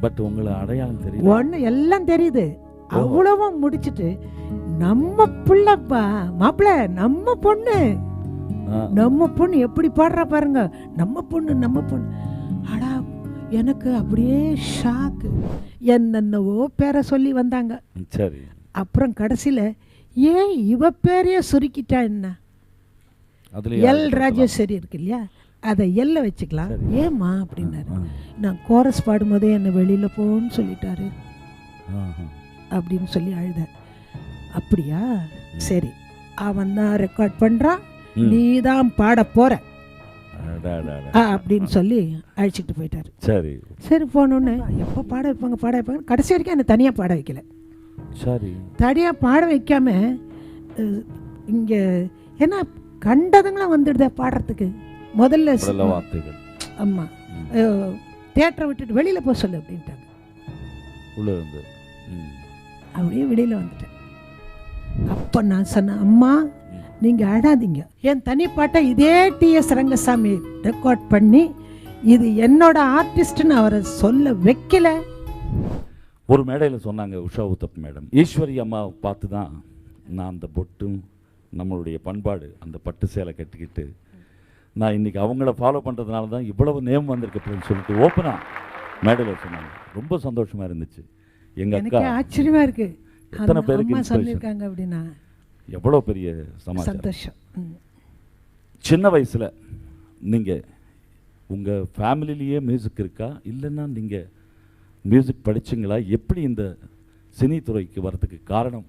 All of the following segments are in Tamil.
பட் உங்களை அடையாளம் தெரியும் ஒன்று எல்லாம் தெரியுது. அவ்வளவும் முடிச்சிட்டு நம்ம பிள்ளைப்பா மாப்பிள்ள நம்ம பொண்ணு. நம்ம பொண்ணு எப்படி பாடுறா பாருங்க. நம்ம பொண்ணு நம்ம பொண்ணு. அடா எனக்கு அப்படியே ஷாக்கு என்னென்னவோ பேரை சொல்லி வந்தாங்க. சரி. அப்புறம் கடைசியில் ஏன் இவ பேரையே சுருக்கிட்டா என்ன? எல் ராஜேஸ்வரி இருக்கு இல்லையா? அதை எல்ல வச்சுக்கலாம். ஏம்மா அப்படின்னாரு. நான் கோரஸ் பாடும்போதே என்னை வெளியில் போன்னு சொல்லிட்டாரு. அப்படின்னு சொல்லி அழுத. அப்படியா? சரி. அவன் தான் ரெக்கார்ட் பண்ணுறான் நீ தான் பாட போற. ஆ, அப்படின்னு சொல்லி அழைச்சிட்டு போயிட்டாரு. சரி. சரி போனோன்னு எப்போ பாட வைப்பாங்க? பாட வைப்பாங்க? கடைசி வரைக்கும் என்னை தனியாக பாட வைக்கல. சரி. தனியாக பாட வைக்காம இங்கே ஏன்னா கண்டதுங்களாம் வந்துடுதே பாடுறதுக்கு? முதல்ல உடல வார்த்தைகள். ஆமாம் தேட்டரை விட்டுட்டு வெளியில் போக சொல்லு அப்படின்ட்டாங்க. உள்ள ம். அப்படியே வெளியில் வந்துட்டேன். அப்போ நான் சொன்னேன் அம்மா நீங்கள் அழாதீங்க. என் தனிப்பாட்டை இதே டிஎஸ் ரங்கசாமி ரெக்கார்ட் பண்ணி இது என்னோட ஆர்டிஸ்ட்னு அவரை சொல்ல வைக்கல. ஒரு மேடையில் சொன்னாங்க உஷா உத்தப் மேடம். ஈஸ்வரி அம்மாவை பார்த்து தான் நான் அந்த பொட்டும் நம்மளுடைய பண்பாடு அந்த பட்டு சேலை கட்டிக்கிட்டு நான் இன்னைக்கு அவங்கள ஃபாலோ பண்ணுறதுனால தான் இவ்வளவு நேம் வந்திருக்கு அப்படின்னு சொல்லிட்டு ஓப்பனாக மேடையில் சொன்னாங்க. ரொம்ப சந்தோஷமா இருந்துச்சு. எங்கள் அக்கா எனக்கே ஆச்சரியமா இருக்கு. எத்தனை பேருக்கு. சொல்லியிருக்காங்க அப்படின்னா. எவ்வளோ பெரிய சந்தோஷம். சின்ன வயசில் நீங்கள் உங்கள் ஃபேமிலிலேயே மியூசிக் இருக்கா? இல்லைன்னா நீங்கள் மியூசிக் படிச்சீங்களா? எப்படி இந்த சினி துறைக்கு வரதுக்கு காரணம்?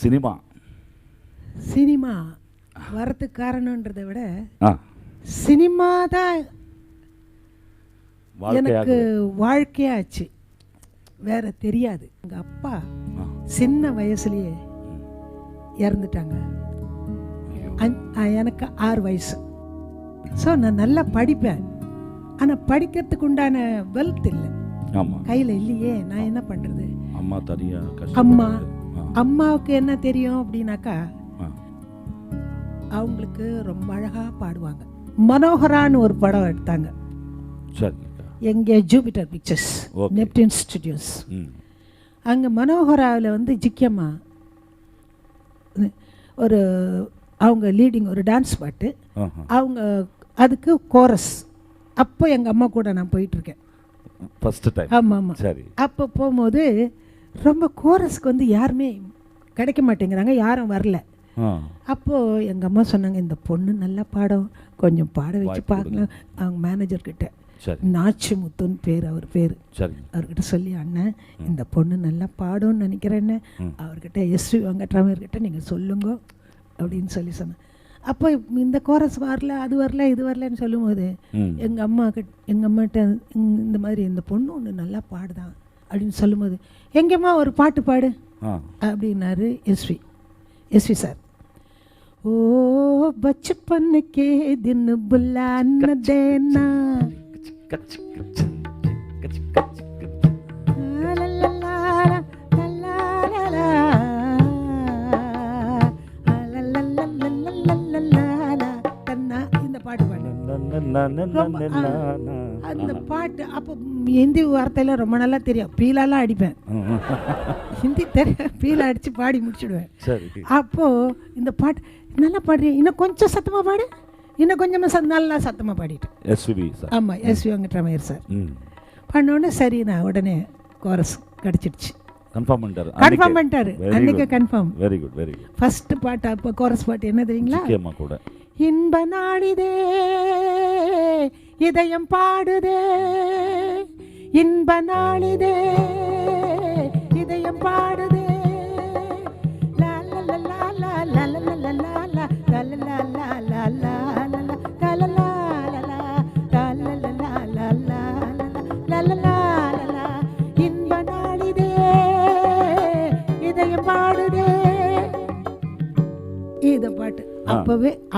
சினிமா. சினிமா. வரதுக்கு காரணன்றதை விட சினிமா தான் எனக்கு வாழ்க்கையாச்சு. வேற தெரியாது. எங்கள் அப்பா. சின்ன வயசுலயே இறந்துட்டாங்க. எனக்கு ஆறு வயசு. ஸோ நான் நல்லா படிப்பேன். ஆனால் படிக்கிறதுக்கு உண்டான வெல்த் இல்லை. கையில் இல்லையே. நான் என்ன பண்ணுறது அம்மா அம்மா. அம்மாவுக்கு என்ன தெரியும் அப்படின்னாக்கா அவங்களுக்கு ரொம்ப அழகாக பாடுவாங்க. மனோகரான்னு ஒரு படம் எடுத்தாங்க. சரி. எங்கே? Jupiter pictures. நெப்டின் ஸ்டுடியோஸ் அங்கே மனோகராவில் வந்து ஜிக்கியம்மா ஒரு அவங்க லீடிங் ஒரு டான்ஸ் பாட்டு. அவங்க அதுக்கு கோரஸ் அப்போ எங்கள் அம்மா கூட நான் போயிட்டுருக்கேன். ஃபஸ்ட்டு டைம் ஆமாம் ஆமாம் சரி. அப்போ போகும்போது ரொம்ப கோரஸ்க்கு வந்து யாருமே கிடைக்க மாட்டேங்கிறாங்க யாரும் வரல. அப்போது எங்கள் அம்மா சொன்னாங்க இந்த பொண்ணு நல்லா பாடும். கொஞ்சம் பாட வச்சு பார்க்கலாம் அவங்க மேனேஜர்கிட்ட சரி. நாச்சிமுத்துன்னு பேர் அவர் பேர். அவர்கிட்ட சொல்லி அண்ணன் இந்த பொண்ணு நல்லா பாடும்னு நினைக்கிறேன்னு. அவர்கிட்ட எஸ்வி வெங்கட்ராமர்கிட்ட நீங்கள் சொல்லுங்க அப்படின்னு சொல்லி சொன்னேன் அப்போ இந்த கோரஸ் வரல அது வரல இது வரலன்னு சொல்லும்போது எங்கள் அம்மா கிட்ட எங்கள் அம்மாட்ட "இந்த- இந்த மாதிரி இந்த பொண்ணு ஒன்று நல்லா பாடுதான் அப்படின்னு சொல்லும்போது எங்கம்மா ஒரு பாட்டு பாடு அப்படின்னாரு எஸ்வி எஸ்வி சார் ओ बचपन के दिन बुला न देना அந்த பாட்டு அப்போ ஹிந்தி வார்த்தையில ரொம்ப நல்லா தெரியும் பீலாலாம் அடிப்பேன் ஹிந்தி தெரியும் பீலா அடிச்சு பாடி முடிச்சுடுவேன் அப்போ இந்த பாட்டு நல்லா பாடுறீ இன்னும் கொஞ்சம் சத்தமா பாடு. இன்னும் கொஞ்சமாக சத் நல்லா சத்தமா பாடிட்டேன் எஸ்விபி சார் ஆமாம் எஸ் வெங்கட்ராமையர் சார் பண்ணோடனே சரி நான் உடனே கோரஸ் கிடச்சிடுச்சு. கன்ஃபார்ம் பண்ணிட்டாரு. கன்ஃபார்ம் பண்ணிட்டாரு. அன்னைக்கு confirm very good very good first பாட்டு அப்போ கோரஸ் பாட்டு என்ன தெரியுங்களா? கூட. இன்ப நாளிதே இதயம் பாடுதே. இன்ப நாளிதே இதயம் பாடுதே.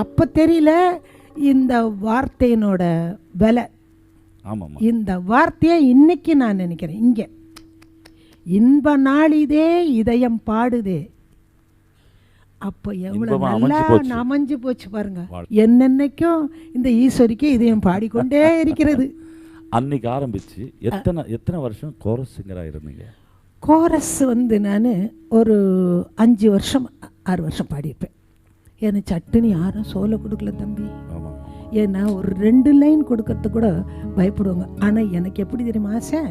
அப்போ தெரியல இந்த வார்த்தையினோட விலை. ஆமாம் இந்த வார்த்தையை இன்னைக்கு நான் நினைக்கிறேன். இங்கே. இன்ப நாளிதே இதயம் பாடுதே. அப்போ எவ்வளோ நல்லா அமைஞ்சு போச்சு. பாருங்க. என்னென்னைக்கும் இந்த ஈஸ்வரிக்கு இதயம் பாடிக்கொண்டே இருக்கிறது. அன்னைக்கு ஆரம்பிச்சு எத்தனை எத்தனை வருஷம் கோரஸ் சிங்கராக இருந்தீங்க? கோரஸ் வந்து நான் ஒரு அஞ்சு வருஷம் ஆறு வருஷம் பாடியிருப்பேன். எனக்கு சட்டுன்னு யாரும் சோலை கொடுக்கல தம்பி. ஏன்னா ஒரு ரெண்டு லைன் கொடுக்கறது கூட பயப்படுவாங்க. ஆனால் எனக்கு எப்படி தெரியுமா ஆசை?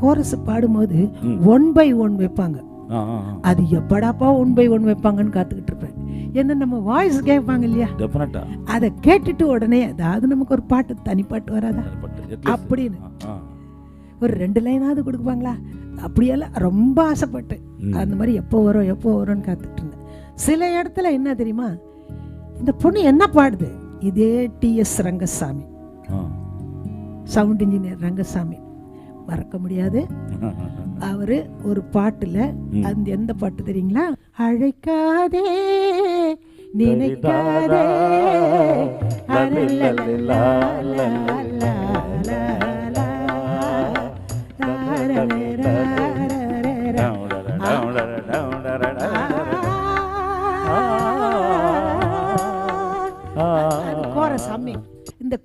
கோரஸ் பாடும்போது ஒன் பை ஒன் வைப்பாங்க. அது எப்படாப்பா ஒன் பை ஒன் வைப்பாங்கன்னு காத்துக்கிட்டு இருப்பேன். ஏன்னா நம்ம வாய்ஸ் கேட்பாங்க இல்லையா? அதை கேட்டுட்டு உடனே அதாவது நமக்கு ஒரு பாட்டு தனிப்பாட்டு வராதா? அப்படின்னு. ஒரு ரெண்டு லைனாவது கொடுப்பாங்களா அப்படியெல்லாம் ரொம்ப ஆசைப்பட்டு அந்த மாதிரி எப்போ வரும் எப்போ வரும்னு காத்துட்டு இருந்தேன். சில இடத்துல என்ன தெரியுமா? இந்த பொண்ணு என்ன பாடுது? இதே TS Rangasamy. Sound engineer Rangasamy. மறக்க முடியாது. அவர் ஒரு பாட்டுல அந்த எந்த பாட்டு தெரியுங்களா? அழைக்காதே நினைக்காதே.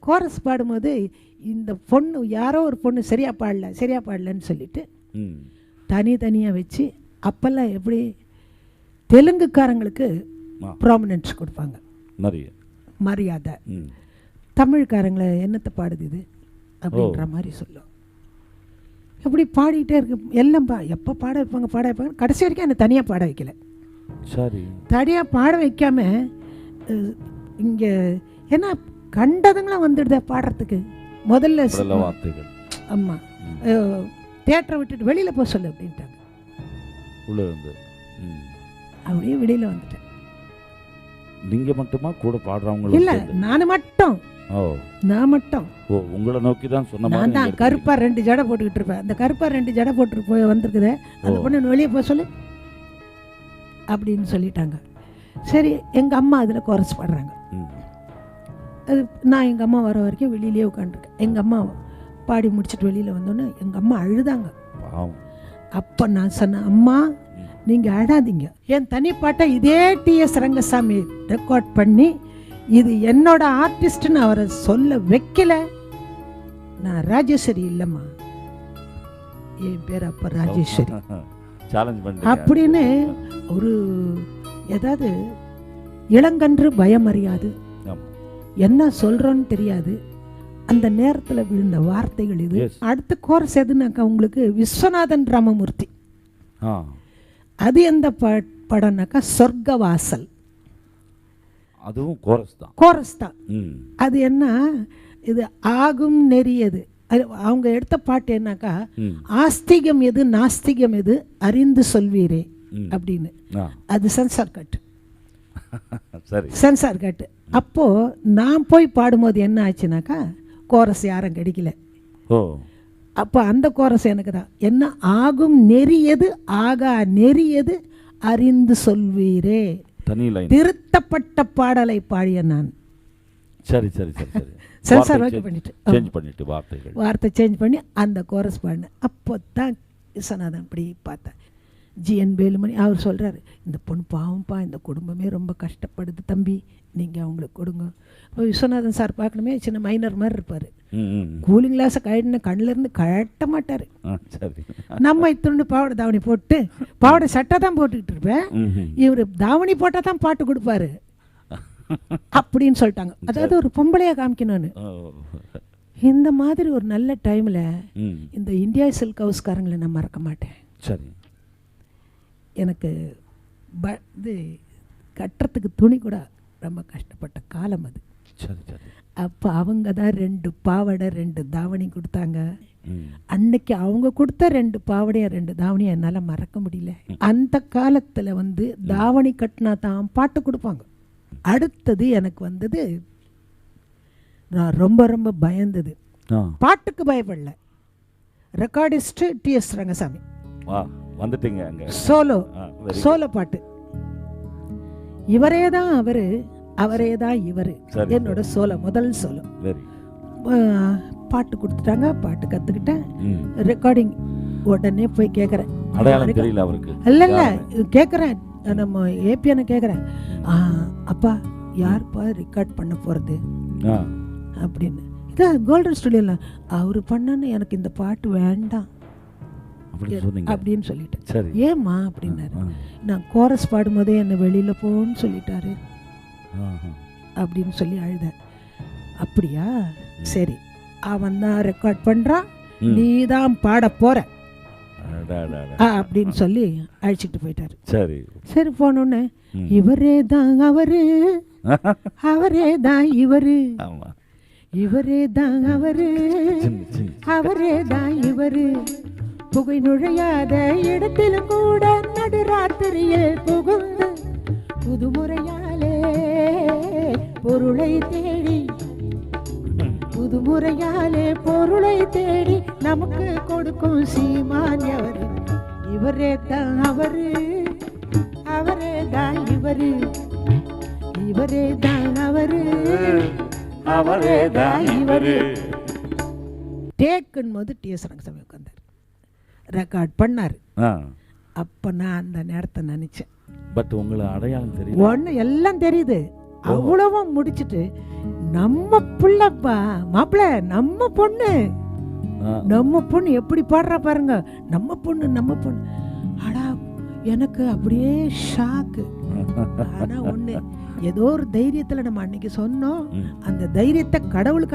கோரஸ் பாடும்போது இந்த பொண்ணு யாரோ ஒரு பொண்ணு சரியா பாடல சரியா பாடலன்னு சொல்லிட்டு தனித்தனியாக வச்சு அப்போல்லாம் எப்படி தெலுங்குக்காரங்களுக்கு. ப்ராமினன்ஸ் கொடுப்பாங்க. நிறைய மரியாதை. தமிழ்காரங்களை என்னத்தை பாடுது இது? அப்படின்ற மாதிரி சொல்லும். இப்படி பாடிக்கிட்டே இருக்கு எல்லாம் பா எப்போ பாட வைப்பாங்க பாட வைப்பாங்க? கடைசி வரைக்கும் என்னை தனியாக பாட வைக்கல. சரி. தனியாக பாட வைக்காம இங்கே ஏன்னா கண்டதுங்களாம் வந்துடுதே பாடுறதுக்கு? முதல்ல வார்த்தைகள். ஆமாம் தேட்டரை விட்டுட்டு வெளியில் போக சொல்லு அப்படின்ட்டாங்க. உள்ள அப்படியே வெளியில் வந்துட்டேன். நீங்க மட்டுமா? கூட பாடுறவங்களும் இல்லை? நான் மட்டும். ஓ. நான் மட்டும். ஓ உங்களை நோக்கி தான் சொன்ன நான் தான். கருப்பா ரெண்டு ஜடை போட்டுக்கிட்டு இருப்பேன். அந்த கருப்பா ரெண்டு ஜடை போட்டு போய் வந்திருக்குதே அந்த. பொண்ணு வெளியே போக சொல்லு. அப்படின்னு சொல்லிட்டாங்க. சரி எங்கள் அம்மா அதில் குறைச்சி பாடுறாங்க. அது நான் எங்கள் அம்மா வர வரைக்கும் வெளியிலேயே உட்காந்துருக்கேன் எங்கள் அம்மா பாடி முடிச்சிட்டு வெளியில் வந்தோன்னே எங்கள் அம்மா அழுதாங்க. அப்போ நான் சொன்னேன் அம்மா நீங்கள் அழாதீங்க. என் தனிப்பாட்டை இதே டிஎஸ் ரங்கசாமி ரெக்கார்ட் பண்ணி இது என்னோட ஆர்டிஸ்ட்னு அவரை சொல்ல வைக்கல. நான் ராஜேஸ்வரி இல்லைம்மா. என் பேர் அப்போ ராஜேஸ்வரி. அப்படின்னு ஒரு ஏதாவது இளங்கன்று பயம் அறியாது. என்ன சொல்றோன்னு தெரியாது. அந்த நேரத்தில் விழுந்த வார்த்தைகள் இது. அடுத்த கோர்ஸ் எதுனாக்கா உங்களுக்கு விஸ்வநாதன் ராமமூர்த்தி. அது எந்த ப படம்னாக்கா சொர்க்கவாசல். அதுவும் கோரஸ் தான். கோரஸ் தான். அது என்ன? இது ஆகும் நெறியது. அவங்க எடுத்த பாட்டு என்னக்கா? ஆஸ்திகம் எது நாஸ்திகம் எது அறிந்து சொல்வீரே. அப்படின்னு. அது சென்சார் கட் சரி. சென்சார் கட்டு அப்போது நான் போய் பாடும்போது என்ன ஆச்சுனாக்கா கோரஸ் யாரும் கிடைக்கல. ஓ. அப்போ அந்த கோரஸ் எனக்கு தான். என்ன ஆகும் நெறியது ஆகா நெறியது அறிந்து சொல்வீரே. திருத்தப்பட்ட பாடலை பாடிய நான். சரி சரி சரி சரி. சென்சார் வாக்கு பண்ணிட்டு. சேஞ்ச் பண்ணிட்டு வார்த்தைகள். வார்த்தை சேஞ்ச் பண்ணி அந்த கோரஸ் பாடினேன். அப்போ தான் விஸ்வநாதன் அப்படி பார்த்தேன். ஜிஎன் வேலுமணி அவர் சொல்கிறாரு இந்த பொண்ணு பாவம்ப்பா இந்த குடும்பமே ரொம்ப கஷ்டப்படுது தம்பி நீங்கள் அவங்களுக்கு கொடுங்க. அப்போ விஸ்வநாதன் சார் பார்க்கணுமே சின்ன மைனர் மாதிரி இருப்பார். கூலிங் கிளாஸை கழட்டின கண்ணிலேருந்து கழட்ட மாட்டார். நம்ம இத்துண்டு பாவாடை தாவணி போட்டு பாவாடை சட்டை தான் போட்டுக்கிட்டு இருப்பேன். இவர் தாவணி போட்டால் தான் பாட்டு கொடுப்பாரு. அப்படின்னு சொல்லிட்டாங்க. அதாவது ஒரு பொம்பளையாக காமிக்கணும்னு இந்த மாதிரி ஒரு நல்ல டைமில் இந்த இந்தியா சில்க் ஹவுஸ்காரங்களை நான் மறக்க மாட்டேன். சரி. எனக்கு ப இது கட்டுறதுக்கு துணி கூட ரொம்ப கஷ்டப்பட்ட காலம் அது. அப்போ அவங்க தான் ரெண்டு பாவாடை ரெண்டு தாவணி கொடுத்தாங்க. அன்னைக்கு அவங்க கொடுத்த ரெண்டு பாவடையும் ரெண்டு தாவணியும் என்னால் மறக்க முடியல. அந்த காலத்தில் வந்து தாவணி கட்டினா தான் பாட்டு கொடுப்பாங்க. அடுத்தது எனக்கு வந்தது நான் ரொம்ப ரொம்ப பயந்தது. பாட்டுக்கு பயப்படல. Recordist TS Rangasamy. வா. வந்துட்டீங்க அங்க. சோலோ சோலோ பாட்டு. இவரே தான் அவரு அவரே தான் இவரு. என்னோட சோலோ முதல் சோலோ. பாட்டு கொடுத்துட்டாங்க பாட்டு கற்றுக்கிட்டேன் ம். ரெக்கார்டிங் உடனே போய் கேட்குறேன் அடையாளம் தெரியல அவருக்கு. இல்ல இல்ல கேட்குறேன் நம்ம ஏபிஎன கேட்குறேன் அப்பா யார்ப்பா ரெக்கார்ட் பண்ண போகிறது அப்படின்னு. அதான் கோல்டன் ஸ்டுடியோல அவர் பண்ணன்னு எனக்கு இந்த பாட்டு வேண்டாம். அப்படின்னு சொல்லிட்டேன். ஏம்மா அப்படின்னாரு. நான் கோரஸ் பாடும்போதே என்னை வெளியில போன்னு சொல்லிட்டாரு. அப்படின்னு சொல்லி அழுதேன். அப்படியா? சரி. அவன் தான் ரெக்கார்ட் பண்றான். ம். நீ தான் பாட. ஆ, அப்படின்னு சொல்லி அழைச்சிட்டு போயிட்டாரு சரி சரி போனோன்னு. இவரே தான் அவரு அவரே தான் இவரு ஆமா இவரே தான் அவரு அவரே தான் இவரு புகை நுழையாத இடத்திலும் கூட நடுராத்திரியில் புகுந்து புதுமுறையாலே பொருளை தேடி புதுமுறையாலே பொருளை தேடி நமக்கு கொடுக்கும் சீமான் எவரு? இவரே தான் அவரு. அவரே தான் இவரு. இவரே தான் அவரு. அவரே தான் இவரு. டேக்குன்னு போது டிஎஸ் ரங்கசாமி உட்காந்தார் ரெக்கார்ட் பண்ணார். அப்போ நான் அந்த நேரத்தை நினச்சேன். பட் உங்களை அடையாளம் தெரியும் ஒன்று எல்லாம் தெரியுது. அவ்வளவும் முடிச்சிட்டு நம்ம பிள்ளைப்பா மாப்பிள்ள நம்ம பொண்ணு. நம்ம பொண்ணு எப்படி பாடுறா பாருங்க. நம்ம பொண்ணு நம்ம பொண்ணு. அடா எனக்கு அப்படியே ஷாக்கு ஆனா ஒண்ணு ஏதோ ஒரு தைரியத்துல நம்ம அன்னைக்கு சொன்னோம். அந்த தைரியத்தை கடவுள்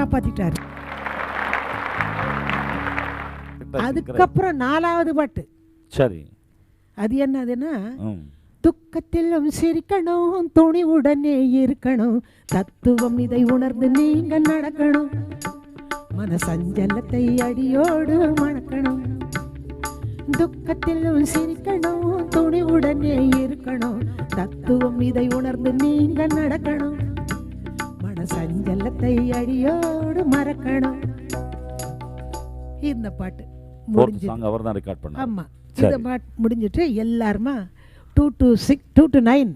அதுக்கப்புறம் நாலாவது பாட்டு. சரி. அது என்னதுன்னா துக்கத்திலும் சிரிக்கணும் துணிவுடனே இருக்கணும். தத்துவம் இதை உணர்ந்து நீங்க நடக்கணும். மனசஞ்சலத்தை அடியோடு மணக்கணும். துக்கத்திலும் சிரிக்கணும் துணிவுடனே இருக்கணும். தத்துவம் இதை உணர்ந்து நீங்க நடக்கணும். மனசஞ்சலத்தை அடியோடு மறக்கணும். இந்த பாட்டு. ஃபோர்த் சாங் அவர் தான் ரெக்கார்ட் பண்ணார். ஆமா. சரி. இந்த பாட்டு முடிஞ்சிட்டு எல்லாருமா two to six two to nine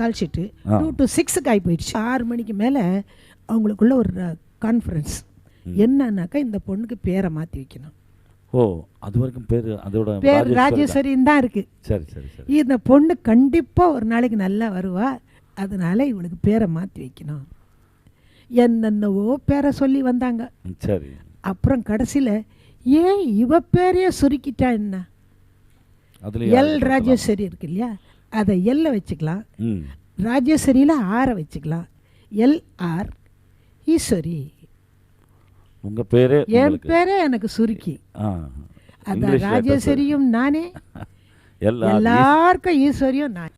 call sheet. Two to சிக்ஸுக்கு ஆகி போயிடுச்சு ஆறு மணிக்கு மேலே அவங்களுக்குள்ள ஒரு கான்ஃபரன்ஸ் என்னன்னாக்கா இந்த பொண்ணுக்கு பேரை மாற்றி வைக்கணும். ஓ அது வரைக்கும் பேர் அதோட பேர். ராஜேஸ்வரின்னு தான் இருக்கு. சரி சரி சரி. இந்த பொண்ணு கண்டிப்பாக ஒரு நாளைக்கு நல்லா வருவா. அதனால இவளுக்கு பேரை மாற்றி வைக்கணும். என்னென்னவோ பேரை சொல்லி வந்தாங்க. சரி. அப்புறம் கடைசியில் ஏன் இவ பேரையே சுருக்கிட்டா என்ன? எல் ராஜேஸ்வரி இருக்கு இல்லையா? அதை எல்ல வச்சுக்கலாம். ராஜேஸ்வரியில் ஆரை வச்சுக்கலாம். L R Eswari. உங்க பேரே என் பேரே எனக்கு சுருக்கி. அதான் letters. ராஜேஸ்வரியும் நானே. எல்லா எல்லாருக்கும் ஈஸ்வரியும் நான்.